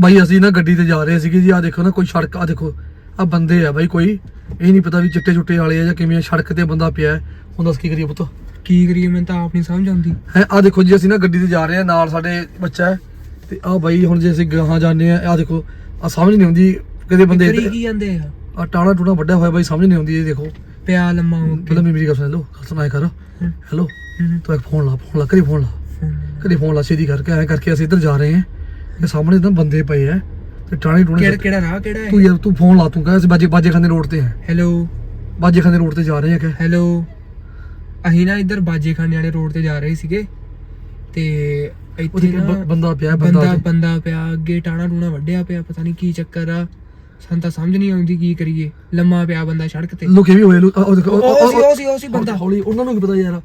ਬਾਈ ਅਸੀਂ ਨਾ ਗੱਡੀ ਤੇ ਜਾ ਰਹੇ ਸੀਗੇ ਜੀ ਆ ਦੇਖੋ ਨਾ ਕੋਈ ਸੜਕ ਆ ਦੇਖੋ ਆ ਬੰਦੇ ਆ ਬਾਈ ਕੋਈ। ਇਹ ਨਹੀਂ ਪਤਾ ਵੀ ਚਿੱਟੇ ਚੁੱਟੇ ਵਾਲੇ ਆ ਜਾਂ ਕਿਵੇਂ ਆ, ਸੜਕ ਤੇ ਬੰਦਾ ਪਿਆ। ਹੁਣ ਦੱਸ ਕੀ ਕਰੀਏ ਪੁੱਤ? ਕੀ ਕਰੀਏ ਮੈਨੂੰ ਤਾਂ ਆਪ ਨਹੀਂ ਸਮਝ ਆਉਂਦੀ। ਹੈ ਆ ਦੇਖੋ ਜੀ ਅਸੀਂ ਨਾ ਗੱਡੀ ਤੇ ਜਾ ਰਹੇ ਆ ਨਾਲ ਸਾਡੇ ਬੱਚਾ ਹੈ। ਤੇ ਆ ਬਾਈ ਹੁਣ ਜੇ ਅਸੀਂ ਗਾਹਾਂ ਜਾਂਦੇ ਆ ਆ ਦੇਖੋ ਆ ਸਮਝ ਨਹੀਂ ਆਉਂਦੀ ਕਿਤੇ ਬੰਦੇ ਕਰੀ ਕੀ ਜਾਂਦੇ ਆ? ਆ ਟਾਣਾ ਟੂਣਾ ਵੱਡਾ ਹੋਇਆ ਬਾਈ ਸਮਝ ਨਹੀਂ ਆਉਂਦੀ ਇਹ ਦੇਖੋ। ਪਿਆ ਲੰਮਾ ਹੋ ਕੇ। ਪਹਿਲਾਂ ਮੇਰੀ ਗੱਲ ਸੁਣ ਲਓ ਗੱਲ ਸੁਣਾਇਆ ਕਰ। ਹੈਲੋ। ਤੂੰ ਇੱਕ ਫੋਨ ਲਾ ਫੋਨ ਲਾ ਕਰੀ ਫੋਨ ਲਾ। ਕਰੀ ਫੋਨ ਲਾ ਛੇਤੀ ਕਰਕੇ ਐ ਕਰਕੇ ਅਸੀਂ ਇੱਧਰ ਜਾ ਰਹੇ ਹਾਂ। ਤੇ ਸਾਹਮਣੇ ਤਾਂ ਬੰਦੇ ਪਏ ਆ ਤੇ ਟਾਣੇ ਟੂਣੇ ਕਿਹੜਾ ਕਿਹੜਾ ਰਾਹ ਕਿਹੜਾ ਤੂੰ ਹੈ ਯਾਰ ਤੂੰ ਫੋਨ ਲਾ ਤੂੰ ਕਹ ਅਸੀਂ ਬਾਜੇ ਬਾਜੇ ਖਾਨੇ ਰੋਡ ਤੇ ਆ ਹੈਲੋ ਬਾਜੇ ਖਾਨੇ ਰੋਡ ਤੇ ਜਾ ਰਹੇ ਆ ਕਿ ਹੈਲੋ ਅਸੀਂ ਨਾ ਇੱਧਰ ਬਾਜੇਖਾਨੇ ਵਾਲੇ ਰੋਡ ਤੇ ਜਾ ਰਹੇ ਸੀਗੇ ਤੇ ਇੱਥੇ ਨਾ ਬੰਦਾ ਪਿਆ ਬੰਦਾ ਬੰਦਾ ਪਿਆ ਅੱਗੇ ਟਾਣਾ ਟੂਣਾ ਵੱਢਿਆ ਪਿਆ ਪਤਾ ਨਹੀਂ ਕੀ ਚੱਕਰ ਆ। ਸਾਨੂੰ ਤਾਂ ਸਮਝ ਨਹੀਂ ਆਉਂਦੀ ਕੀ ਕਰੀਏ। ਲੰਮਾ ਪਿਆ ਬੰਦਾ ਸੜਕ ਤੇ। ਲੁਕੇ ਵੀ ਹੋਏ ਲੋ ਉਹ ਦੇਖੋ ਉਹ- ਸੀ ਉਹ ਸੀ ਉਹ ਸੀ ਬੰਦਾ। ਹੌਲੀ ਉਹਨਾਂ ਨੂੰ ਕੀ ਪਤਾ ਯਾਰ।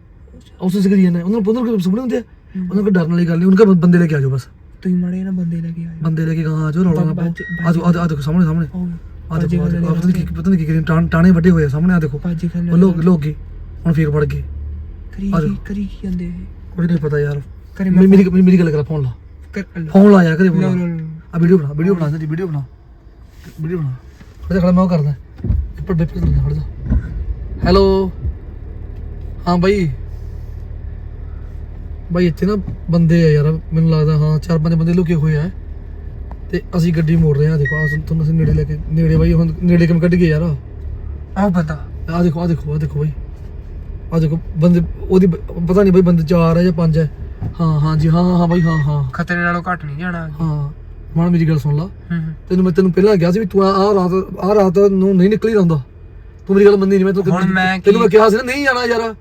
ਉਸ ਰਹੀ ਨੇ ਉਹਨਾਂ ਨੂੰ ਉਹਨਾਂ ਨੂੰ ਸੁਪਨੇ ਹੁੰਦੇ ਆ। ਉਹਨਾਂ ਨੂੰ ਡਰਨ ਵਾਲੀ ਗੱਲ ਨਹੀਂ ਉਹਨਾਂ ਬੰਦੇ ਲੈ ਕੇ ਆ ਜਾਓ ਬਸ। ਤੁਸੀਂ ਮਾੜੇ ਨਾ ਬੰਦੇ ਲੈ ਕੇ ਆਇਓ ਬੰਦੇ ਲੈ ਕੇ ਕਹਾਂ ਆ ਜਾਓ ਰੌਲਾ ਨਾ ਪਾਓ। ਬਾਜੇ- ਆ ਜਾਓ ਆ ਜਾਓ, ਆ ਦੇਖੋ ਸਾਹਮਣੇ ਸਾਹਮਣੇ। ਆ ਦੇਖੋ ਆ ਪਤਾ ਨਹੀਂ ਕੀ ਪਤਾ ਨਹੀਂ ਕੀ ਕਰੀ ਟਾਣ- ਵੱਡੇ ਹੋਏ ਸਾਹਮਣੇ ਆ ਦੇਖੋ। ਉਹ ਲੋਕ ਲੋਕ ਗਏ ਹੁਣ ਫੇਰ ਵੜ ਗਏ। ਕਰੀ ਕੀ। ਕਰੀ ਕੀ ਜਾਂਦੇ? ਕੁਝ ਨਹੀਂ ਪਤਾ ਯਾਰ। ਮੇਰੀ ਮੇਰੀ ਗੱਲ ਕਰ ਫੋਨ ਲਾ। ਫੋਨ ਲਾ ਯਾਰ ਕਰੇ ਫੋਨ। ਆ ਵੀਡੀਓ ਬਣਾ ਵੀਡੀਓ ਬਣਾ ਜੀ ਵੀਡੀਓ ਬਣਾ। ਵੀਡੀਓ ਬਣਾ। ਖੜਾ ਖੜਾ ਮੈਂ ਉਹ ਕਰਦਾ। ਉੱਪਰ ਬੈਠ ਕੇ ਖੜਾ ਜਾ। ਹੈਲੋ ਹਾਂ ਬਾਈ। ਬਾਈ ਇੱਥੇ ਨਾ ਬੰਦੇ ਆ ਯਾਰ ਮੈਨੂੰ ਲੱਗਦਾ ਹਾਂ ਚਾਰ ਪੰਜ ਬੰਦੇ ਲੁਕੇ ਹੋਏ ਆ। ਤੇ ਅਸੀਂ ਗੱਡੀ ਮੋੜ ਰਹੇ ਆ ਦੇਖੋ ਆ ਤੁਹਾਨੂੰ ਅਸੀਂ ਨੇੜੇ ਲੈ ਕੇ ਨੇੜੇ ਬਾਈ ਹੁਣ ਨੇੜੇ ਕਿਵੇਂ ਕੱਢ ਗਏ ਯਾਰ? ਆਹ ਬੰਦਾ ਆ ਦੇਖੋ ਆ ਦੇਖੋ ਆ ਦੇਖੋ ਬਾਈ। ਆ ਦੇਖੋ ਬੰਦੇ ਉਹਦੀ ਪਤਾ ਨਹੀਂ ਬਾਈ ਬੰਦੇ ਚਾਰ ਆ ਜਾਂ ਪੰਜ ਹੈ ਹਾਂ ਹਾਂ ਜੀ ਹਾਂ ਹਾਂ ਬਾਈ ਹਾਂ ਹਾਂ। ਖਤਰੇ ਨਾਲੋਂ ਘੱਟ ਨਹੀਂ ਜਾਣਾ। ਹਾਂ ਮਾਣ ਮੇਰੀ ਗੱਲ ਸੁਣ ਲਾ। ਤੈਨੂੰ ਮੈਂ ਤੈਨੂੰ ਪਹਿਲਾਂ ਕਿਹਾ ਸੀ ਵੀ ਤੂੰ ਆ ਰਾਤ ਆ ਰਾਤ ਨੂੰ ਨਹੀਂ ਨਿਕਲੀ ਰਹਿੰਦਾ ਤੂੰ ਮੇਰੀ ਗੱਲ ਮੰਨੀ ਨਹੀਂ ਮੈਂ ਤੈਨੂੰ ਮੈਂ ਕੀ- ਤੈਨੂੰ ਮੈਂ ਕਿਹਾ ਸੀ ਨਾ ਨਹੀਂ ਜਾਣਾ ਯਾਰ।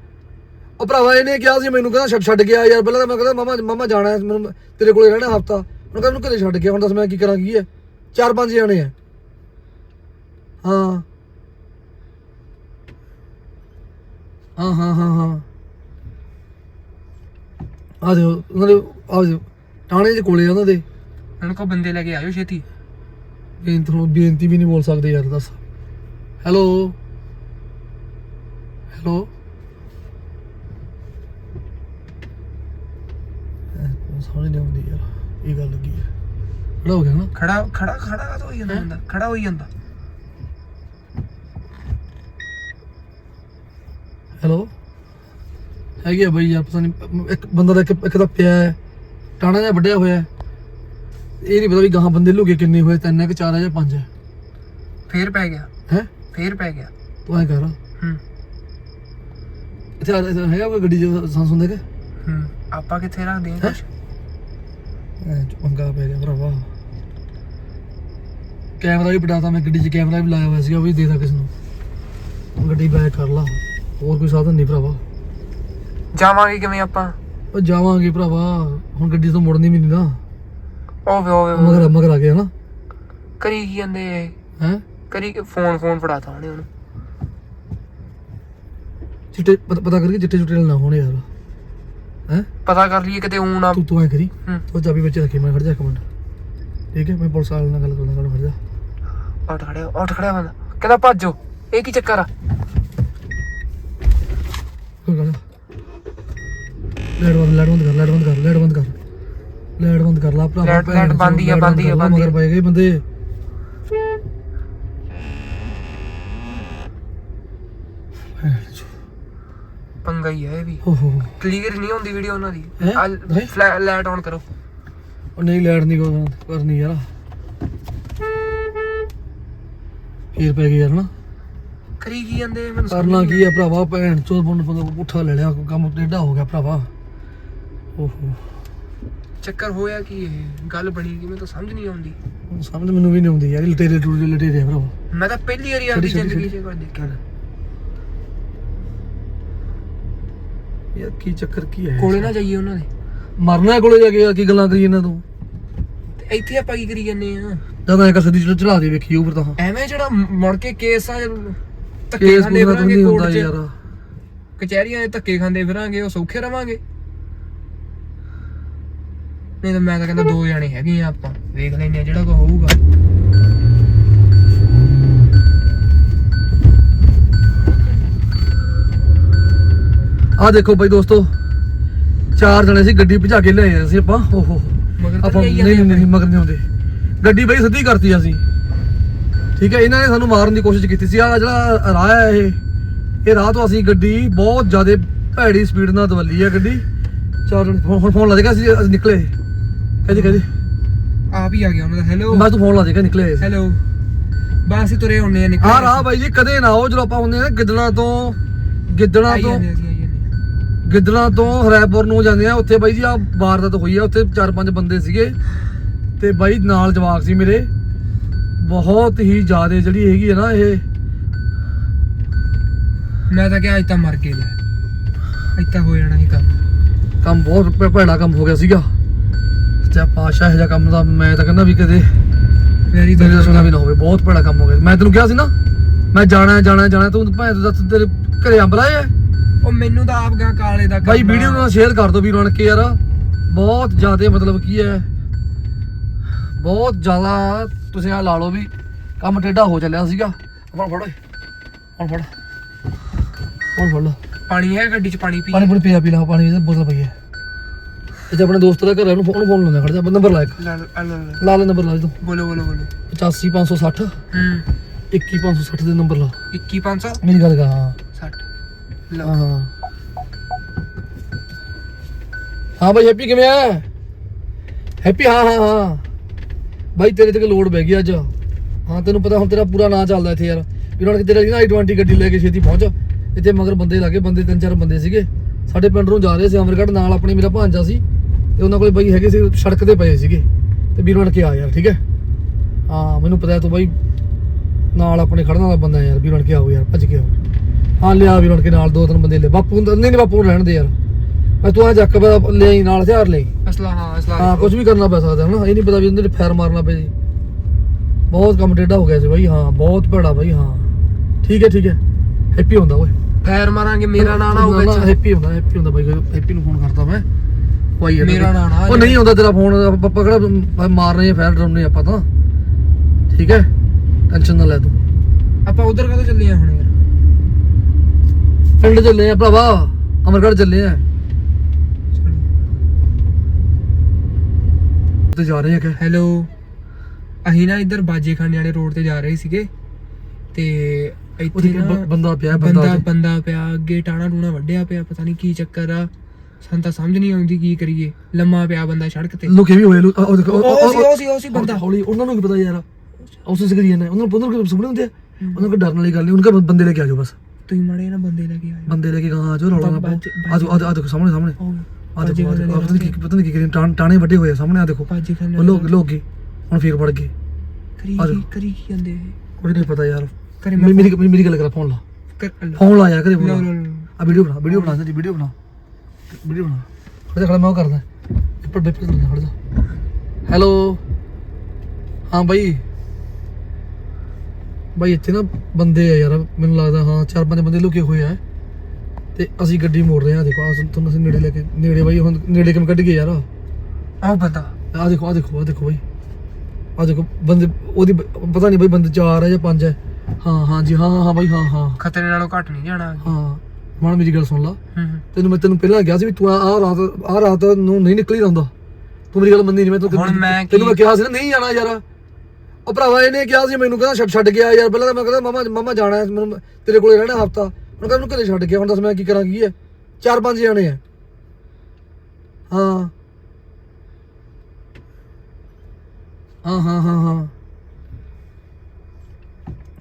ਉਹ ਭਰਾਵਾ ਇਹਨੇ ਕਿਹਾ ਸੀ ਮੈਨੂੰ ਕਹਿੰਦਾ ਛੱਡ ਛੱਡ ਗਿਆ ਯਾਰ ਪਹਿਲਾਂ ਤਾਂ ਮੈਂ ਕਹਿੰਦਾ ਮਾਮਾ ਮਾਮਾ ਜਾਣਾ ਹੈ, ਮੈਨੂੰ ਤੇਰੇ ਕੋਲੇ ਰਹਿਣਾ ਹਫਤਾ। ਹੁਣ ਕਹਿੰਦਾ ਮੈਨੂੰ ਘਰੇ ਛੱਡ ਗਿਆ ਹੁਣ ਦੱਸ ਮੈਂ ਕੀ ਕਰਾਂ ਕੀ ਹੈ? ਚਾਰ ਪੰਜ ਜਾਣੇ ਆ ਹਾਂ। ਹਾਂ ਹਾਂ ਹਾਂ ਹਾਂ। ਆ ਦੇ ਉਹਨਾਂ ਦੇ ਆ ਦੇ ਟਾਣੇ ਦੇ ਕੋਲੇ ਆ ਉਹਨਾਂ ਦੇ। ਉਹਨਾਂ ਕੋ ਬੰਦੇ ਲੈ ਕੇ ਆਇਓ ਛੇਤੀ। ਬੇਨਤੀ ਹੁਣ ਬੇਨਤੀ ਵੀ ਨਹੀਂ ਬੋਲ ਸਕਦੇ ਯਾਰ ਦੱਸ। ਹੈਲੋ? ਹੈਲੋ? ਸਮਝ ਨਹੀਂ ਆਉਂਦੀ ਯਾਰ ਇਹ ਗੱਲ ਲੱਗੀ ਹੈ? ਖੜਾ ਹੋ ਗਿਆ ਨਾ? ਖੜਾ ਖੜਾ ਖੜਾ ਤਾਂ ਹੋਈ ਜਾਂਦਾ ਬੰਦਾ? ਖੜਾ ਹੋਈ ਜਾਂਦਾ। ਹੈਲੋ? ਹੈਗੀ ਆ ਬਈ ਯਾਰ ਪਤਾ ਨਹੀਂ ਇੱਕ ਬੰਦਾ ਦਾ ਇੱਕ ਇੱਕ ਤਾਂ ਪਿਆ ਹੈ ਟਾਣਾ ਜਿਹਾ ਵੱਡਿਆ ਹੋਇਆ ਹੈ। ਇਹ ਨਹੀਂ ਪਤਾ ਵੀ ਗਾਹਾਂ ਬੰਦੇ ਲੁਕੇ ਕਿੰਨੇ ਹੋਏ ਤਿੰਨ ਹੈ ਕਿ ਚਾਰ ਹੈ ਜਾਂ ਪੰਜ ਹੈ। ਫੇਰ ਪੈ ਗਿਆ। ਹੈ? ਫੇਰ ਪੈ ਗਿਆ। ਤੂੰ ਐ ਕਰ। ਹੂੰ। ਇੱਥੇ ਆ- ਇੱਥੇ ਹੈਗਾ ਕੋਈ ਗੱਡੀ ਚ ਸਾਂ ਸੁਣਦੇ ਕਿ ਹੂੰ। ਆਪਾਂ ਕਿੱਥੇ ਰੱਖਦੇ ਆ? ਕੁਛ? ਪੰਗਾ ਪੈ ਗਿਆ ਭਰਾਵਾ। ਕੈਮਰਾ ਵੀ ਪਟਾਤਾ ਮੈਂ ਗੱਡੀ 'ਚ ਕੈਮਰਾ ਵੀ ਲਾਇਆ ਹੋਇਆ ਸੀਗਾ ਉਹ ਵੀ ਦੇ ਦਾ ਕਿਸ ਨੂੰ। ਗੱਡੀ ਬੈਕ ਕਰ ਲਾ ਹੋਰ ਕੋਈ ਸਾਧਨ ਨਹੀਂ ਭਰਾਵਾ। ਜਾਵਾਂਗੇ ਕਿਵੇਂ ਆਪਾਂ? ਉਹ ਜਾਵਾਂਗੇ ਭਰਾਵਾ ਹੁਣ ਗੱਡੀ ਤੋਂ ਮੁੜਨੀ ਵੀ ਨਹੀਂ ਨਾ। ਓਵੇ ਓਵੇ। ਮਗਰ ਮਗਰ ਆ ਗਿਆ ਨਾ। ਕਰੀ ਕੀ ਜਾਂਦੇ? ਹੈ? ਕਰੀ ਕਿ ਫੋਨ ਫੋਨ ਫੜਾਤਾ ਉਹਨੇ ਉਹਨੂੰ ਚਿੱਟੇ ਪਤਾ ਪਤਾ ਕਰਕੇ ਚਿੱਟੇ ਚੁੱਟੇ ਨਾ ਹੋਣੇ ਯਾਰ। ਹੈ? ਪਤਾ ਕਰ ਲਈਏ ਕਿਤੇ ਊਂ ਨਾ ਤੂੰ ਤੂੰ ਐ ਕਰੀ। ਹੂੰ। ਤੂੰ ਚਾਬੀ ਵਿੱਚ ਰੱਖੀ ਮੈਂ ਖੜ ਜਾ ਇੱਕ ਮਿੰਟ। ਠੀਕ ਹੈ? ਮੈਂ ਪੁਲਿਸ ਵਾਲੇ ਨਾਲ ਗੱਲ ਕਰਨਾ ਕਰ ਖੜ ਜਾ। ਉੱਠ ਖੜਿਆ ਉੱਠ ਖੜਿਆ ਬੰਦਾ। ਕਹਿੰਦਾ ਭੱਜੋ। ਇਹ ਕੀ ਚੱਕਰ ਆ? ਕੋਈ ਗੱਲ ਲੈਟ ਬੰਦ ਲੈਟ ਬੰਦ ਕਰ ਲੈਟ ਬੰਦ ਕਰ ਲੈਟ ਬੰਦ ਕਰ। ਲੈਟ ਬੰਦ ਕਰ ਲਾ ਭਰਾ ਲੈਟ- ਲੈਟ ਬੰਦ ਹੀ ਆ, ਬੰਦ ਹੀ ਆ, ਬੰਦ ਹੀ ਆ। ਮਗਰ ਪਏ ਗਏ ਬੰਦੇ। ਪੰਗਾ ਹੀ ਹੈ ਇਹ ਵੀ। ਹੋ ਹੋ ਹੋ। ਕਲੀਅਰ ਨਹੀਂ ਹੁੰਦੀ ਵੀਡੀਓ ਉਹਨਾਂ ਦੀ। ਹੈਂ? ਆ ਨਹੀਂ? ਫਲੈ- ਲਾਈਟ ਆਨ ਕਰੋ। ਉਹ ਨਹੀਂ ਲੈਟ ਨਹੀਂ ਕੋਈ ਕਰਨੀ ਯਾਰ। ਫੇਰ ਪੈ ਯਾਰ ਨਾ ਕਰੀ ਕੀ ਜਾਂਦੇ ਮੈਨੂੰ ਸਮਝ ਕਰਨਾ ਨਹੀਂ ਕੀ ਆ ਭਰਾਵਾ ਭੈਣ ਚੋਦ ਬੰਦ ਬੰਦ ਪੁੱਠਾ ਲੈ ਲਿਆ ਕੰਮ ਟੇਢਾ ਹੋ ਗਿਆ ਭਰਾਵਾ। ਓਹੋ। ਚੱਕਰ ਹੋਇਆ ਕੀ ਇਹ? ਗੱਲ ਬਣੀ ਕਿ? ਮੈਨੂੰ ਤਾਂ ਸਮਝ ਨਹੀਂ ਆਉਂਦੀ। ਹੁਣ ਸਮਝ ਮੈਨੂੰ ਵੀ ਨਹੀਂ ਆਉਂਦੀ ਯਾਰ ਇਹ ਲਟੇਰੇ ਟੂਰੇ ਲਟੇਰੇ ਆ ਭਰਾਵਾ। ਮੈਂ ਤਾਂ ਪਹਿਲੀ ਵਾਰੀ ਆਪਣੀ ਜ਼ਿੰਦਗੀ 'ਚ ਕੁਝ ਦੇਖਿਆ ਯਾਰ ਕੀ ਚੱਕਰ ਕੀ ਹੈ ਕੋਲੇ ਨਾ ਜਾਈਏ ਉਹਨਾਂ ਦੇ। ਮਰਨਾ ਕੋਲੇ ਜਾ ਕੇ ਆ, ਕੀ ਗੱਲਾਂ ਕਰੀ ਇਹਨਾਂ ਤੂੰ? ਤੇ ਇੱਥੇ ਆਪਾਂ ਕੀ ਕਰੀ ਜੰਨੇ ਆ? ਜਦ ਐ ਕਸਦੀ ਚੜਾ ਚੜਾ ਦੇ ਵੇਖੀ ਉੱਪਰ ਤਾਂ। ਐਵੇਂ ਜਿਹੜਾ ਮੁੜ ਕੇ ਕੇਸ ਆ ਧੱਕੇ ਕੇਸ ਖਾਂਦੇ ਪੂਰਾ ਤਾਂ ਫਿਰਾਂਗੇ ਨਹੀਂ ਹੁੰਦਾ ਕੋਰਟ 'ਚ। ਯਾਰ। ਕਚਹਿਰੀਆਂ ਦੇ ਧੱਕੇ ਖਾਂਦੇ ਫਿਰਾਂਗੇ ਉਹ ਸੌਖੇ ਰਵਾਂਗੇ। ਨਹੀਂ ਤਾਂ ਮੈਂ ਤਾਂ ਕਹਿੰਦਾ ਦੋ ਜਾਣੇ ਹੈਗੇ ਆ ਆਪਾਂ ਵੇਖ ਲੈਨੇ ਆ ਜਿਹੜਾ ਕੋ ਹੋਊਗਾ। ਆ ਦੇਖੋ ਬਾਈ ਦੋਸਤੋ ਚਾਰ ਜਣੇ ਸੀ ਗੱਡੀ ਭਜਾ ਕੇ ਲਿਆਏ ਸੀ ਆਪਾਂ। ਓਹੋ ਮਗਰ ਆਪਾਂ ਨਹੀਂ ਨਹੀਂ ਮਗਰ ਨਹੀਂ ਆਉਂਦੇ। ਗੱਡੀ ਬਈ ਸਿੱਧੀ ਕਰਤੀ ਅਸੀਂ। ਠੀਕ ਹੈ ਇਹਨਾਂ ਨੇ ਸਾਨੂੰ ਮਾਰਨ ਦੀ ਕੋਸ਼ਿਸ਼ ਕੀਤੀ ਸੀ। ਆ ਜਿਹੜਾ ਰਾਹ ਹੈ ਇਹ ਇਹ ਰਾਹ ਤੋਂ ਅਸੀਂ ਗੱਡੀ ਬਹੁਤ ਜ਼ਿਆਦਾ ਭੈੜੀ ਸਪੀਡ ਨਾਲ ਦਵੱਲੀ ਹੈ ਗੱਡੀ। ਚੱਲ ਹੁਣ ਫੋਨ ਲਾ ਦੇਗਾ ਅਸੀਂ ਅਸੀਂ ਨਿਕਲੇ। ਕਹਦੀ ਕਹਦੀ ਆਪ ਹੀ ਆ ਗਿਆ ਉਹਨਾਂ ਦਾ। ਹੈਲੋ ਮੈਂ ਤੂੰ ਫੋਨ ਲਾ ਦੇਗਾ ਨਿਕਲੇ। ਹੈਲੋ ਬਸ ਅਸੀਂ ਤੁਰੇ ਹੁੰਨੇ ਆ ਨਿਕਲ ਆ। ਰਾਹ ਬਾਈ ਜੀ ਕਦੇ ਨਾ ਆਓ ਜਦੋਂ ਆਪਾਂ ਹੁੰਦੇ ਆ ਗਿੱਦੜਾਂ ਤੋਂ ਗਿੱਦੜਾਂ ਆਈ ਤੋਂ ਗਿੱਦੜਾਂ ਤੋਂ ਹਰੈਪੁਰ ਨੂੰ ਜਾਂਦੇ ਆ। ਉੱਥੇ ਬਾਈ ਜੀ ਆ ਵਾਰਦਾਤ ਹੋਈ ਆ। ਉੱਥੇ ਚਾਰ ਪੰਜ ਬੰਦੇ ਸੀਗੇ। ਤੇ ਬਾਈ ਨਾਲ ਜਵਾਕ ਸੀ ਮੇਰੇ। ਬਹੁਤ ਹੀ ਜ਼ਿਆਦਾ ਜਿਹੜੀ ਹੈਗੀ ਹੈ ਨਾ ਇਹ। ਮੈਂ ਤਾਂ ਕਿਹਾ ਅੱਜ ਤਾਂ ਮਰ ਕੇ ਲੈ ਅੱਜ ਤਾਂ ਹੋ ਜਾਣਾ ਸੀ ਕੰਮ। ਕੰਮ ਬਹੁਤ ਭੈੜਾ ਕੰਮ ਹੋ ਗਿਆ ਸੀਗਾ। ਸੱਚਾ ਪਾਸ਼ਾ ਇਹ ਜਿਹਾ ਕੰਮ ਦਾ ਮੈਂ ਤਾਂ ਕਹਿੰਦਾ ਵੀ ਕਦੇ ਮੇਰੀ ਤਾਂ ਸੁਣਾ ਵੀ ਨਾ ਹੋਵੇ। ਬਹੁਤ ਭੈੜਾ ਕੰਮ ਹੋ ਗਿਆ। ਮੈਂ ਤੈਨੂੰ ਕਿਹਾ ਸੀ ਨਾ ਮੈਂ ਜਾਣਾ ਹੈ, ਜਾਣਾ ਹੈ, ਜਾਣਾ ਹੈ, ਤੂੰ ਭਾਵੇਂ ਤੂੰ ਦੱਸ ਤੇਰੇ ਘਰੇ ਅੰਬ ਲਾਏ ਆ। ਉਹ ਮੈਨੂੰ ਤਾਂ ਆਪ ਗਾ ਕਾਲੇ ਦਾ ਬਾਈ। ਵੀਡੀਓ ਨੂੰ ਸ਼ੇਅਰ ਕਰ ਦਿਓ ਵੀਰ ਬਣ ਕੇ ਯਾਰ। ਬਹੁਤ ਜ਼ਿਆਦਾ ਮਤਲਬ ਕੀ ਹੈ। ਬਹੁਤ ਜ਼ਿਆਦਾ ਤੁਸੀਂ ਆ ਲਾ ਲਓ ਵੀ ਕੰਮ ਟੇਢਾ ਹੋ ਚੱਲਿਆ ਸੀਗਾ। ਹੁਣ ਫੜੋ ਹੁਣ ਫੜ ਹੁਣ ਫੜ ਲਓ ਪਾਣੀ ਹੈ ਗੱਡੀ 'ਚ ਪਾਣੀ ਪੀ। ਪਾਣੀ ਪੂਣੀ ਪੀਆ ਪੀ ਲਾ ਪਾਣੀ ਦੀ ਬੋਤਲ ਪਈ ਹੈ। ਇੱਥੇ ਆਪਣੇ ਦੋਸਤ ਦਾ ਘਰ ਹੈ ਉਹਨੂੰ ਫੋਨ ਫੋਨ ਲਾਉਂਦਾ ਖੜ ਜਾ ਨੰਬਰ ਲਾ ਇੱਕ। ਲਾ ਲਾ ਲਾ ਲਾ। ਲਾ ਲੈ ਨੰਬਰ ਲਾ ਤੂੰ। ਬੋਲੋ ਬੋਲੋ ਬੋਲੋ। 85560 ਹੂੰ। 21560 ਦੇ ਨੰਬਰ ਲਾ। 21500 ਮੇਰੀ ਗੱਲ ਕਰ। ਹਾਂ 60 ਲਓ। ਹਾਂ। ਹਾਂ ਹਾਂ ਬਾਈ ਹੈਪੀ ਕਿਵੇਂ ਆ ਹੈਪੀ ਹਾਂ ਹਾਂ ਹਾਂ। ਬਾਈ, ਤੇਰੇ ਤੇ ਲੋਡ ਪੈ ਗਈ ਅੱਜ। ਹਾਂ, ਤੈਨੂੰ ਪਤਾ ਹੁਣ ਤੇਰਾ ਪੂਰਾ ਨਾਂ ਚੱਲਦਾ ਇੱਥੇ ਯਾਰ। ਵੀ ਹੁਣ ਤੇਰਾ ਨਾ i20 ਗੱਡੀ ਲੈ ਕੇ ਛੇਤੀ ਪਹੁੰਚ। ਇੱਥੇ ਮਗਰ ਬੰਦੇ ਲੱਗੇ ਬੰਦੇ, ਤਿੰਨ ਚਾਰ ਬੰਦੇ ਸੀਗੇ। ਸਾਡੇ ਪਿੰਡ ਨੂੰ ਜਾ ਰਹੇ ਸੀ ਅਮਰਗੜ੍ਹ, ਨਾਲ ਆਪਣੇ ਮੇਰਾ ਭਾਂਜਾ ਸੀ। ਤੇ ਉਹਨਾਂ ਕੋਲੇ ਬਾਈ ਹੈਗੇ ਸੀ, ਸੜਕ ਤੇ ਪਏ ਸੀਗੇ। ਤੇ ਵੀਰ ਬਣ ਕੇ ਆ ਯਾਰ, ਠੀਕ ਹੈ ਹਾਂ, ਮੈਨੂੰ ਪਤਾ ਤੂੰ ਬਾਈ ਨਾਲ ਆਪਣੇ ਖੜਨ ਵਾਲਾ ਬੰਦਾ ਯਾਰ ਵੀਰ ਬਣ ਕੇ ਆਓ ਯਾਰ, ਭੱਜ ਕੇ ਆਓ। ਹਾਂ ਲਿਆ ਵੀਰ ਬਣ ਕੇ ਨਾਲ ਦੋ ਤਿੰਨ ਬੰਦੇ ਲੈ। ਬਾਪੂ ਨੂੰ ਨਹੀਂ ਨਹੀਂ ਬਾਪੂ ਨੂੰ ਰਹਿਣ ਦੇ ਯਾਰ। ਮੈਂ ਤੂੰ ਆ ਚੱਕ ਲੈ ਆਈ ਨਾਲ ਹਥਿਆਰ ਲੈ ਅਸਲਾ ਹਾਂ ਅਸਲਾ। ਹਾਂ ਕੁਝ ਵੀ ਕਰਨਾ ਪੈ ਸਕਦਾ ਹਨਾ? ਇਹ ਨਹੀਂ ਪਤਾ ਵੀ ਉਹਦੇ ਤੇ ਫਾਇਰ ਮਾਰਨਾ ਪਏ ਜੀ। ਬਹੁਤ ਕੰਮ ਟੇਢਾ ਹੋ ਗਿਆ ਸੀ ਬਾਈ ਹਾਂ ਬਹੁਤ ਭੜਾ ਬਾਈ ਹਾਂ। ਠੀਕ ਹੈ ਠੀਕ ਹੈ। ਹੈਪੀ ਹੁੰਦਾ ਓਏ। ਫੈਰ ਮਾਰਾਂਗੇ ਮੇਰਾ ਨਾਂ ਨਾ ਹੋਵੇ ਵਿੱਚ ਹੈਪੀ ਹੁੰਦਾ ਹੈਪੀ ਹੁੰਦਾ ਬਾਈ ਹੈਪੀ ਨੂੰ ਫੋਨ ਕਰਦਾ ਮੈਂ। ਕੋਈ ਮੇਰਾ ਨਾਂ ਨਾ ਆ ਉਹ ਨਹੀਂ ਹੁੰਦਾ ਤੇਰਾ ਫੋਨ ਆਪਾਂ ਕਿਹੜਾ ਮਾਰਨੇ ਆ ਫਾਇਰ ਡਰਾਉਣੇ ਆਪਾਂ ਤਾਂ। ਠੀਕ ਹੈ? ਟੈਨਸ਼ਨ ਨਾ ਲੈ ਤੂੰ। ਆਪਾਂ ਉਧਰ ਕਦੋਂ ਚੱਲੇ ਆ ਹੁਣ ਯਾਰ? ਪਿੰਡ ਚੱਲੇ ਆ ਭਰਾਵਾ ਅਮਰਗੜ੍ਹ ਚੱਲੇ ਆ ਤੇ ਜਾ ਰਹੇ ਆ ਕਿ ਹੈਲੋ ਅਸੀਂ ਨਾ ਇੱਧਰ ਬਾਜੇ ਖਾਨੇ ਵਾਲੇ ਰੋਡ ਤੇ ਜਾ ਰਹੇ ਸੀਗੇ ਤੇ ਇੱਥੇ ਨਾ ਬੰਦਾ ਪਿਆ ਬੰਦਾ ਬੰਦਾ ਬੰਦਾ ਪਿਆ ਅੱਗੇ ਟਾਣਾ ਟੂਣਾ ਵੱਢਿਆ ਪਿਆ ਪਤਾ ਨਹੀਂ ਕੀ ਚੱਕਰ ਆ ਸਾਨੂੰ ਤਾਂ ਸਮਝ ਨਹੀਂ ਆਉਂਦੀ ਕੀ ਕਰੀਏ ਲੰਮਾ ਪਿਆ ਬੰਦਾ ਸੜਕ ਤੇ ਲੁਕੇ ਵੀ ਹੋਏ ਲੁ- ਉਹ ਦੇਖੋ ਉਹ- ਉਹ ਉਹ- ਸੀ ਉਹ ਸੀ ਉਹ ਸੀ ਬੰਦਾ ਹੌਲੀ ਉਹਨਾਂ ਨੂੰ ਕੀ ਪਤਾ ਯਾਰ ਉਸ ਸਕਰੀ ਨੇ ਉਹਨਾਂ ਨੂੰ ਨੂੰ ਸੁਪਨੇ ਹੁੰਦੇ ਆ ਉਹਨਾਂ ਨੂੰ ਕੋਈ ਡਰਨ ਵਾਲੀ ਗੱਲ ਨਹੀਂ ਉਹਨਾਂ ਨੂੰ ਬੰਦੇ ਲੈ ਕੇ ਆ ਜਾਓ ਬਸ ਤੁਸੀਂ ਮਾੜੇ ਨਾ ਬੰਦੇ ਲੈ ਕੇ ਆਏ ਬੰਦੇ ਲੈ ਕੇ ਗਾਂ ਆ ਜਾਓ ਰੌਲਾ ਨਾ ਪਾਓ। ਬਾਜੇ- ਆ ਦੇਖੋ ਸਾਹਮਣੇ ਸਾਹਮਣੇ। ਆ ਦੇਖੋ ਆ ਪਤਾ ਨਹੀਂ ਕੀ ਪਤਾ ਨਹੀਂ ਕੀ ਕਰੀ ਟਾਣ- ਟਾਣੇ ਵੱਡੇ ਹੋਏ ਸਾਹਮਣੇ ਆ ਦੇਖੋ। ਉਹ ਲੋਕ ਲੋਕ ਗਏ ਹੁਣ ਫੇਰ ਵੜ ਗਏ। ਕਰੀ। ਕੀ ਕਰੀ ਕੀ ਜਾਂਦੇ ਇਹ? ਕੁਝ ਨਹੀਂ ਪਤਾ ਯਾਰ। ਮੇਰੀ ਮੇਰੀ ਮੇਰੀ ਗੱਲ ਕਰ ਫੋਨ ਲਾ। ਫੋਨ ਲਾ ਯਾਰ ਕਰੇ ਫੋਨ। ਆ ਵੀਡੀਓ ਬਣਾ ਵੀਡੀਓ ਬਣਾ ਜੀ ਵੀਡੀਓ ਬਣਾ। ਵੀਡੀਓ ਬਣਾ। ਖੜਾ ਖੜਾ ਮੈਂ ਉਹ ਕਰਦਾ। ਉੱਪਰ ਬੇਪਰ ਕਰਦਾ ਖੜਾ ਜਾ। ਹੈਲੋ ਹਾਂ ਬਾਈ। ਬਾਈ ਇੱਥੇ ਨਾ ਬੰਦੇ ਆ ਯਾਰ ਮੈਨੂੰ ਲੱਗਦਾ ਹਾਂ ਚਾਰ ਪੰਜ ਬੰਦੇ ਲੁਕੇ ਹੋਏ ਆ। ਤੇ ਅਸੀਂ ਗੱਡੀ ਮੋੜ ਰਹੇ ਆ ਦੇਖੋ ਆ ਤੁਹਾਨੂੰ ਅਸੀਂ ਨੇੜੇ ਲੈ ਕੇ ਨੇੜੇ ਬਾਈ ਹੁਣ ਨੇੜੇ ਕਿਵੇਂ ਕੱਢ ਗਏ ਯਾਰ? ਉਹ ਬੰਦਾ। ਆ ਦੇਖੋ ਆ ਦੇਖੋ ਆ ਦੇਖੋ ਬਾਈ। ਆ ਦੇਖੋ ਬੰਦੇ ਉਹਦੀ ਪਤਾ ਨਹੀਂ ਬਾਈ ਬੰਦੇ ਚਾਰ ਹੈ ਜਾਂ ਪੰਜ ਹੈ ਹਾਂ ਹਾਂ ਜੀ ਹਾਂ ਹਾਂ ਬਾਈ ਹਾਂ ਹਾਂ। ਖਤਰੇ ਨਾਲੋਂ ਘੱਟ ਨਹੀਂ ਜਾਣਾ। ਹਾਂ ਮਨ ਮੇਰੀ ਗੱਲ ਸੁਣ ਲਾ। ਤੈਨੂੰ ਮੈਂ ਤੈਨੂੰ ਪਹਿਲਾਂ ਕਿਹਾ ਸੀ ਵੀ ਤੂੰ ਆ ਰਾਤ ਆ ਰਾਤ ਨੂੰ ਨਹੀਂ ਨਿਕਲੀ ਜਾਂਦਾ ਤੂੰ ਮੇਰੀ ਗੱਲ ਮੰਨੀ ਨਹੀਂ ਮੈਂ ਤੈਨੂੰ ਮੈਂ ਕਿਹਾ ਸੀ ਨਾ ਨਹੀਂ ਜਾਣਾ ਯਾਰ। ਉਹ ਭਰਾਵਾ ਇਹਨੇ ਕਿਹਾ ਸੀ ਮੈਨੂੰ ਕਹਿੰਦਾ ਛੱਡ ਛੱਡ ਗਿਆ ਯਾਰ ਪਹਿਲਾਂ ਤਾਂ ਮੈਂ ਕਹਿੰਦਾ ਮਾਮਾ ਮਾਮਾ ਜਾਣਾ ਹੈ, ਮੈਨੂੰ ਤੇਰੇ ਕੋਲੇ ਰਹਿਣਾ ਹਫਤਾ। ਹੁਣ ਕਹਿੰਦਾ ਮੈਨੂੰ ਘਰੇ ਛੱਡ ਗਿਆ ਹੁਣ ਦੱਸ ਮੈਂ ਕੀ ਕਰਾਂ ਕੀ ਹੈ? ਚਾਰ ਪੰਜ ਜਾਣੇ ਆ। ਹਾਂ। ਹਾਂ ਹਾਂ ਹਾਂ ਹਾਂ।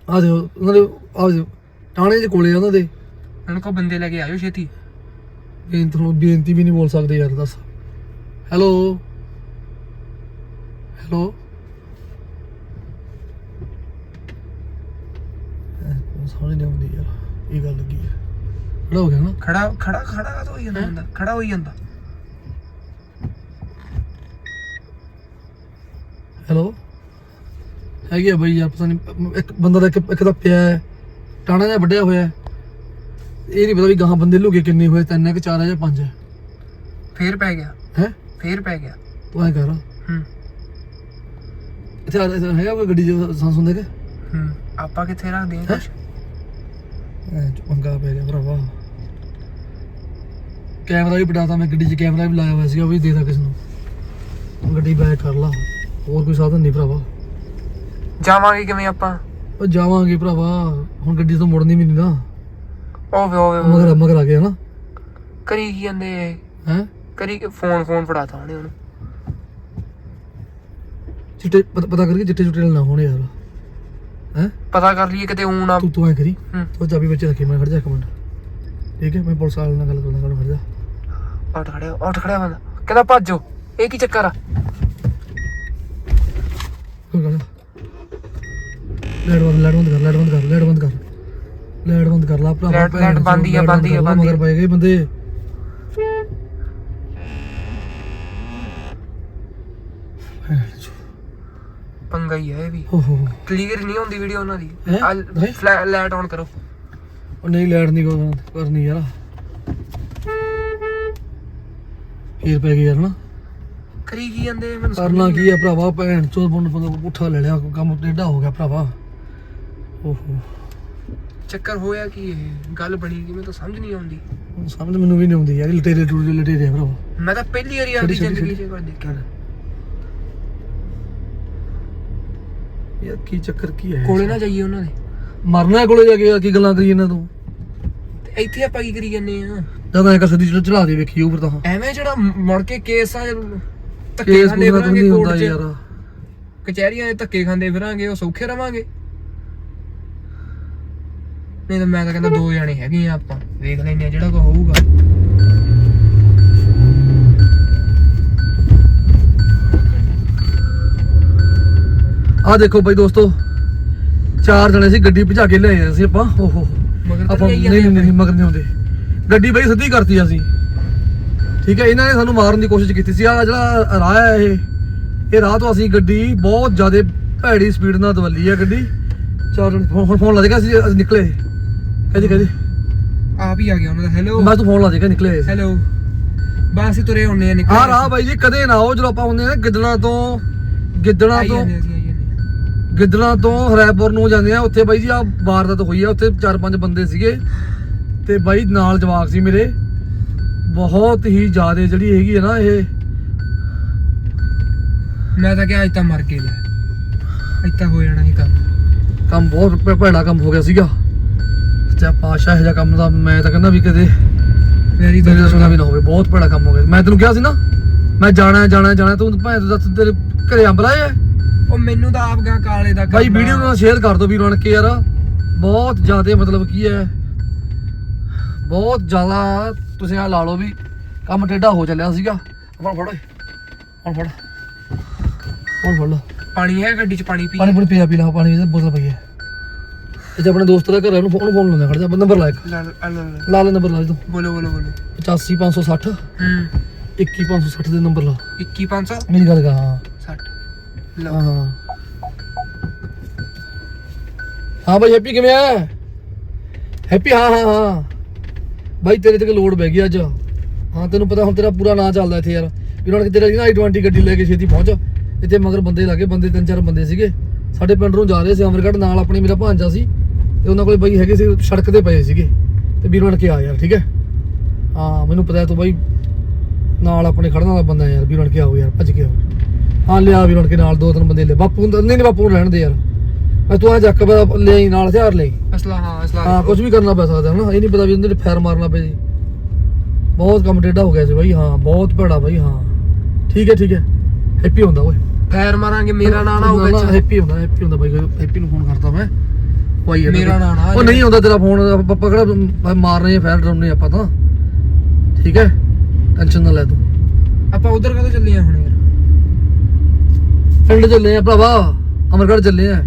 ਆ ਦੇ ਉਹਨਾਂ ਦੇ ਆ ਦੇ ਟਾਣੇ ਦੇ ਕੋਲੇ ਆ ਉਹਨਾਂ ਦੇ। ਉਹਨਾਂ ਕੋ ਬੰਦੇ ਲੈ ਕੇ ਆਇਓ ਛੇਤੀ। ਬੇਨਤੀ ਹੁਣ ਬੇਨਤੀ ਵੀ ਨਹੀਂ ਬੋਲ ਸਕਦੇ ਯਾਰ ਦੱਸ। ਹੈਲੋ? ਹੈਲੋ ਸਮਝ ਨਹੀਂ ਆਉਂਦੀ ਯਾਰ ਇਹ ਗੱਲ ਕੀ ਹੈ ਖੜਾ ਹੋ ਗਿਆ ਨਾ ਖੜਾ ਖੜਾ ਖੜਾ ਕਾ ਹੋਈ ਜਾਂਦਾ ਬੰਦਾ ਖੜਾ ਹੋਈ ਜਾਂਦਾ ਹੈਲੋ ਹੈਗੀ ਆ ਬਈ ਯਾਰ ਪਤਾ ਨਹੀਂ ਇੱਕ ਬੰਦਾ ਦਾ ਇੱਕ ਇੱਕ ਦਾ ਪਿਆ ਹੈ ਟਾਣਾ ਜਿਹਾ ਵੱਡਿਆ ਹੋਇਆ ਹੈ। ਇਹ ਨਹੀਂ ਪਤਾ ਵੀ ਗਾਹਾਂ ਬੰਦੇ ਲੁਕੇ ਕਿੰਨੇ ਹੋਏ ਤਿੰਨ ਹੈ ਕਿ ਚਾਰ ਹੈ ਜਾਂ ਪੰਜ ਹੈ ਫੇਰ ਪੈ ਗਿਆ ਹੈ ਫੇਰ ਪੈ ਗਿਆ ਤੂੰ ਐ ਕਰ ਹੂੰ ਇੱਥੇ ਆ- ਇੱਥੇ ਹੈਗਾ ਕੋਈ ਗੱਡੀ ਜੋ ਸਾਂ ਸੁਣਦੇ ਕਿ ਹੂੰ ਆਪਾਂ ਕਿੱਥੇ ਰੱਖਦੇ ਆ ਹੈਂ? ਕੁਛ ਪੈ ਗਿਆ ਭਰਾਵਾ। ਕੈਮਰਾ ਵੀ ਪਟਾਤਾ ਮੈਂ ਗੱਡੀ 'ਚ ਕੈਮਰਾ ਵੀ ਲਾਇਆ ਹੋਇਆ ਸੀਗਾ ਉਹ ਵੀ ਦੇ ਦਾ ਕਿਸ ਨੂੰ। ਗੱਡੀ ਬੈਕ ਕਰ ਲਾ ਹੋਰ ਕੋਈ ਸਾਧਨ ਨਹੀਂ ਭਰਾਵਾ। ਜਾਵਾਂਗੇ ਕਿਵੇਂ ਆਪਾਂ? ਉਹ ਜਾਵਾਂਗੇ ਭਰਾਵਾ ਹੁਣ ਗੱਡੀ ਤੋਂ ਮੁੜਨੀ ਵੀ ਨਹੀਂ ਨਾ। ਓਵੇ ਓਵੇ ਮਗਰ ਮਗਰ ਆ ਗਿਆ ਨਾ। ਕਰੀ ਕੀ ਜਾਂਦੇ ਹੈ? ਕਰੀ ਫੋਨ ਫੋਨ ਫੜਾਤਾ ਉਹਨੇ ਉਹਨੂੰ। ਚਿੱਟੇ ਪਤਾ ਕਰਕੇ ਚਿੱਟੇ ਚੁੱਟੇ ਨਾ ਹੋਣੇ ਯਾਰ। ਹੈ? ਪਤਾ ਕਰ ਲਈਏ ਕਿਤੇ ਊਂ ਨਾ। ਤੂੰ ਤੂੰ ਐ ਕਰੀ। ਹੂੰ। ਤੂੰ ਚਾਬੀ ਵਿੱਚ ਰੱਖੀ ਮੈਂ ਖੜ ਜਾ ਇੱਕ ਮਿੰਟ। ਠੀਕ ਹੈ ਮੈਂ ਪੁਲਿਸ ਵਾਲੇ ਨਾਲ ਗੱਲ ਕਰਨਾ ਕਰ ਖੜ ਜਾ। ਉੱਠ ਖੜਿਆ ਉੱਠ ਖੜਿਆ ਬੰਦਾ। ਕਹਿੰਦਾ ਭੱਜੋ। ਇਹ ਕੀ ਚੱਕਰ ਆ? ਕੋਈ ਗੱਲ ਲੈਟ ਬੰਦ ਲੈਟ ਬੰਦ ਕਰ ਲੈਟ ਬੰਦ ਕਰ ਲੈਟ ਬੰਦ ਕਰ। ਲੈਟ ਬੰਦ ਕਰ ਲਾ ਭਰਾ ਲੈਟ- ਲੈਟ ਬੰਦ ਹੀ ਆ, ਬੰਦ ਹੀ ਆ, ਬੰਦ ਹੀ ਆ। ਮਗਰ ਪੈ ਗਏ ਬੰਦੇ। ਪੰਗਾ ਹੀ ਹੈ ਇਹ ਵੀ। ਕਲੀਅਰ ਨਹੀਂ ਹੁੰਦੀ ਵੀਡੀਓ ਉਹਨਾਂ ਦੀ। ਹੈਂ? ਨਹੀਂ? ਲਾਈਟ ਆਨ ਕਰੋ। ਉਹ ਨਹੀਂ ਲੈਟ ਨਹੀਂ ਕੋਈ ਕਰਨੀ ਯਾਰ। ਫੇਰ ਪੈ ਗਈ ਯਾਰ ਨਾ। ਕਰੀ ਕੀ ਜਾਂਦੇ ਮੈਨੂੰ ਸਮਝ ਕਰਨਾ ਕੀ ਹੈ ਭਰਾਵਾ ਭੈਣ ਚੋਦ ਬੰਦ ਬੰਦ ਪੁੱਠਾ ਲੈ ਲਿਆ ਕੰਮ ਟੇਢਾ ਹੋ ਗਿਆ ਭਰਾਵਾ। ਓਹੋ ਚੱਕਰ ਹੋਇਆ ਕੀ ਇਹ? ਗੱਲ ਬਣੀ ਕਿ? ਮੈਨੂੰ ਤਾਂ ਸਮਝ ਨਹੀਂ ਆਉਂਦੀ। ਹੁਣ ਸਮਝ ਮੈਨੂੰ ਵੀ ਨਹੀਂ ਆਉਂਦੀ ਯਾਰ ਲਟੇਰੇ ਟੂਰੇ ਲਟੇਰੇ ਆ ਭਰਾਵਾ। ਮੈਂ ਤਾਂ ਪਹਿਲੀ ਵਾਰੀ ਆਪਣੀ ਛੱਡੀ, ਛੱਡੀ, ਜ਼ਿੰਦਗੀ 'ਚ ਇੱਕ ਵਾਰ ਦੇਖਿਆ ਯਾਰ ਕੀ ਚੱਕਰ ਕੀ ਹੈ ਕੋਲੇ ਨਾ ਜਾਈਏ ਉਹਨਾਂ ਦੇ। ਮਰਨਾ ਕੋਲੇ ਜਾ ਕੇ ਕੀ ਗੱਲਾਂ ਕਰੀ ਇਹਨਾਂ ਤੂੰ? ਤੇ ਇੱਥੇ ਆਪਾਂ ਕੀ ਕਰੀ ਜਾਂਦੇ ਆ? ਜਦੋਂ ਐ ਕਸਦੀ ਚੜਾ ਚੜਾ ਦੇ ਵੇਖੀ ਉੱਪਰ ਤਾਂ ਐਵੇਂ ਜਿਹੜਾ ਮੁੜ ਕੇ ਕੇਸ ਆ ਧੱਕੇ ਕੇਸ ਖਾਂਦੇ ਪੂਰਾ ਤਾਂ ਫਿਰਾਂਗੇ ਨਹੀਂ ਹੁੰਦਾ ਕੋਰਟ 'ਚ। ਯਾਰ। ਕਚਹਿਰੀਆਂ ਦੇ ਧੱਕੇ ਖਾਂਦੇ ਫਿਰਾਂਗੇ ਉਹ ਸੌਖੇ ਰਵਾਂਗੇ। ਨਹੀਂ ਤਾਂ ਮੈਂ ਤਾਂ ਕਹਿੰਦਾ ਦੋ ਜਣੇ ਹੈਗੇ ਆ ਆਪਾਂ ਵੇਖ ਲੈਨੇ ਆ ਜਿਹੜਾ ਕੋ ਹੋਊਗਾ। ਆਹ ਦੇਖੋ ਬਾਈ ਦੋਸਤੋ ਚਾਰ ਜਣੇ ਸੀ ਗੱਡੀ ਭਜਾ ਕੇ ਲਿਆਏ ਸੀ ਆਪਾਂ। ਓਹੋ ਆਪਾਂ ਨਹੀਂ ਨਹੀਂ ਨਹੀਂ ਮਗਰ ਨਹੀਂ ਆਉਂਦੇ। ਗੱਡੀ ਬਈ ਸਿੱਧੀ ਕਰਤੀ ਅਸੀਂ। ਠੀਕ ਹੈ ਇਹਨਾਂ ਨੇ ਸਾਨੂੰ ਮਾਰਨ ਦੀ ਕੋਸ਼ਿਸ਼ ਕੀਤੀ ਸੀ। ਆ ਜਿਹੜਾ ਰਾਹ ਹੈ ਇਹ ਇਹ ਰਾਹ ਤੋਂ ਅਸੀਂ ਗੱਡੀ ਬਹੁਤ ਜ਼ਿਆਦਾ ਭੈੜੀ ਸਪੀਡ ਨਾਲ ਦਵੱਲੀ ਹੈ ਗੱਡੀ। ਚਾਰ ਜਣੇ ਫੋਨ ਫੋਨ ਲਾ ਦੇਗਾ ਅਸੀਂ ਅਸੀਂ ਨਿਕਲੇ। ਕਹਦੀ ਕਹਦੀ ਆਪ ਹੀ ਆ ਗਿਆ ਉਹਨਾਂ ਦਾ। ਹੈਲੋ ਮੈਂ ਤੂੰ ਫੋਨ ਲਾ ਦੇਗਾ ਨਿਕਲੇ। ਹੈਲੋ ਬਸ ਤੁਰੇ ਹੁੰਨੇ ਆ ਨਿਕਲ ਆ ਰਾਹ ਬਾਈ ਜੀ ਕਦੇ ਨਾ ਆਓ ਜਦੋਂ ਆਪਾਂ ਹੁੰਦੇ ਆ ਗਿੱਦੜਾਂ ਤੋਂ ਗਿੱਦੜਾਂ ਆਈ ਤੋਂ। ਗਿੱਦੜਾਂ ਤੋਂ ਹਰੈਪੁਰ ਨੂੰ ਜਾਂਦੇ ਆ। ਉੱਥੇ ਬਾਈ ਜੀ ਆ ਵਾਰਦਾਤ ਹੋਈ ਆ। ਉੱਥੇ ਚਾਰ ਪੰਜ ਬੰਦੇ ਸੀਗੇ। ਤੇ ਬਾਈ ਨਾਲ ਜਵਾਕ ਸੀ ਮੇਰੇ। ਬਹੁਤ ਹੀ ਜ਼ਿਆਦਾ ਜਿਹੜੀ ਹੈਗੀ ਹੈ ਨਾ ਇਹ। ਮੈਂ ਤਾਂ ਕਿਹਾ ਅੱਜ ਤਾਂ ਮਰ ਕੇ ਲੈ ਅੱਜ ਤਾਂ ਹੋ ਜਾਣਾ ਸੀ ਕੰਮ। ਕੰਮ ਬਹੁਤ ਭੈੜਾ ਕੰਮ ਹੋ ਗਿਆ ਸੀਗਾ। ਸੱਚਾ ਪਾਸ਼ਾ ਇਹ ਜਿਹਾ ਕੰਮ ਦਾ ਮੈਂ ਤਾਂ ਕਹਿੰਦਾ ਵੀ ਕਦੇ ਮੇਰੀ ਤੋਂ ਸੁਣਾ ਵੀ ਨਾ ਹੋਵੇ। ਬਹੁਤ ਭੈੜਾ ਕੰਮ ਹੋ ਗਿਆ। ਮੈਂ ਤੈਨੂੰ ਕਿਹਾ ਸੀ ਨਾ ਮੈਂ ਜਾਣਾ ਜਾਣਾ ਜਾਣਾ ਤੂੰ ਭੈਣ ਤੂੰ ਦੱਸ ਤੇਰੇ ਘਰੇ ਅੰਬ ਲਾਏ ਉਹ ਮੈਨੂੰ ਤਾਂ ਆਪ ਗਾ ਕਾਲੇ ਦਾ ਬਾਈ। ਵੀਡੀਓ ਨਾਲ ਸ਼ੇਅਰ ਕਰ ਦਿਓ ਵੀਰ ਕੇ ਯਾਰ। ਬਹੁਤ ਜ਼ਿਆਦਾ ਮਤਲਬ ਕੀ ਹੈ। ਬਹੁਤ ਜ਼ਿਆਦਾ ਤੁਸੀਂ ਆ ਲਾ ਲਓ ਵੀ ਕੰਮ ਟੇਢਾ ਹੋ ਚੱਲਿਆ ਸੀਗਾ। ਹੁਣ ਫੜ ਹੁਣ ਫੜ। ਹੁਣ ਫੜ ਲਓ। ਪਾਣੀ ਹੈ ਗੱਡੀ 'ਚ ਪਾਣੀ ਪੀ। ਪਾਣੀ ਪੂਣੀ ਪੀਆ ਪੀ ਲਾ ਪਾਣੀ ਦੀ ਬੋਤਲ ਪਈ ਹੈ। 'ਚ ਆਪਣੇ ਦੋਸਤ ਦਾ ਘਰ ਹੈ ਉਹਨੂੰ ਫੋਨ ਫੋਨ ਲਾਉਂਦਾ ਖੜ ਜਾ ਨੰਬਰ ਲਾ ਇੱਕ। ਲੈ ਲੈ, ਲੈ, ਲੈ। ਲਾ ਲੈ ਨੰਬਰ ਲਾ ਤੂੰ। ਬੋਲੋ ਬੋਲੋ ਬੋਲੋ। 85560 ਹੂੰ। 21560 ਦੇ ਨੰਬਰ ਲਾ। 21500 ਮੇਰੀ ਗੱਲ ਕਰ ਹਾਂ 60 ਹਾਂ। ਲਓ ਹਾਂ। ਹਾਂ ਭਾਈ ਹੈਪੀ ਕਿਵੇਂ ਆ? ਹੈਪੀ ਹਾਂ ਹਾਂ ਹਾਂ। ਭਾਈ ਤੇਰੇ ਤੇ ਲੋਡ ਬਹਿ ਗਈ ਅੱਜ। ਹਾਂ, ਤੈਨੂੰ ਪਤਾ ਹੁਣ ਤੇਰਾ ਪੂਰਾ ਨਾਂ ਚੱਲਦਾ ਇੱਥੇ ਯਾਰ। ਵੀ ਉਹਨਾਂ ਨੇ ਤੇਰਾ ਨਾ i20 ਗੱਡੀ ਲੈ ਕੇ ਛੇਤੀ ਪਹੁੰਚ। ਇੱਥੇ ਮਗਰ ਬੰਦੇ ਲੱਗੇ, ਬੰਦੇ ਤਿੰਨ ਚਾਰ ਬੰਦੇ ਸੀਗੇ। ਸਾਡੇ ਪਿੰਡ ਨੂੰ ਜਾ ਰਹੇ ਸੀ ਅਮਰਗੜ੍ਹ, ਨਾਲ ਆਪਣੇ ਮੇਰਾ ਭਾਂਜਾ ਸੀ। ਤੇ ਉਹਨਾਂ ਕੋਲੇ ਬਾਈ ਹੈਗੇ ਸੀ, ਸੜਕ ਤੇ ਪਏ ਸੀਗੇ। ਤੇ ਵੀਰ ਬਣ ਕੇ ਆ ਯਾਰ, ਠੀਕ ਹੈ? ਹਾਂ, ਮੈਨੂੰ ਪਤਾ ਤੂੰ ਬਾਈ ਨਾਲ ਆਪਣੇ ਖੜਨ ਵਾਲਾ ਬੰਦਾ ਯਾਰ, ਵੀਰ ਬਣ ਕੇ ਆਓ ਯਾਰ, ਭੱਜ ਕੇ ਆਓ ਹਾਂ ਲਿਆ ਬਣ ਕੇ ਨਾਲ ਦੋ ਤਿੰਨ ਬੰਦੇ ਲੈ। ਬਾਪੂ ਨੂੰ ਤਾਂ- ਨਹੀਂ ਨਹੀਂ ਬਾਪੂ ਨੂੰ ਰਹਿਣ ਦੇ ਯਾਰ। ਮੈਂ ਤੂੰ ਆ ਜੱਕ ਲੈ ਆਈ ਨਾਲ ਹਥਿਆਰ ਲੈ ਆਈ। ਅਸਲਾ ਹਾਂ ਅਸਲਾ। ਹਾਂ ਕੁਝ ਵੀ ਕਰਨਾ ਪੈ ਸਕਦਾ ਹਨਾ? ਇਹ ਨਹੀਂ ਪਤਾ ਵੀ ਉਹਦੇ ਤੇ ਫੈਰ ਮਾਰਨਾ ਪਏ ਜੀ। ਬਹੁਤ ਕੰਮ ਟੇਢਾ ਹੋ ਗਿਆ ਸੀ ਬਾਈ ਹਾਂ ਬਹੁਤ ਭੈੜਾ ਬਾਈ ਹਾਂ। ਠੀਕ ਹੈ ਠੀਕ ਹੈ। ਹੈਪੀ ਹੁੰਦਾ ਓਏ। ਫੈਰ ਮਾਰਾਂਗੇ ਮੇਰਾ ਨਾਂ ਨਾ ਹੋਵੇ ਹੈਪੀ ਹੁੰਦਾ ਹੈਪੀ ਹੁੰਦਾ ਬਾਈ ਹੈਪੀ ਨੂੰ ਫੋਨ ਕਰਦਾ ਮੈਂ। ਕੋਈ ਹੈ ਮੇਰਾ ਨਾਂ ਨਾ ਉਹ ਨਹੀਂ ਹੁੰਦਾ ਤੇਰਾ ਫੋਨ ਆਪਾਂ ਕਿਹੜਾ ਮਾਰਨੇ ਆ ਫੈਰ ਡਰਾਉਣੇ ਆਪਾਂ ਤਾਂ। ਠੀਕ ਹੈ? ਟੈਨਸ਼ਨ ਨਾ ਲੈ ਤੂੰ। ਆਪਾਂ ਉਧਰ ਕਦੋਂ ਚੱਲੇ ਆ ਹੁਣ ਯਾਰ? ਪਿੰਡ ਚੱਲੇ ਆ ਭਰਾਵਾ ਅਮਰਗੜ੍ਹ ਚੱਲੇ ਆ।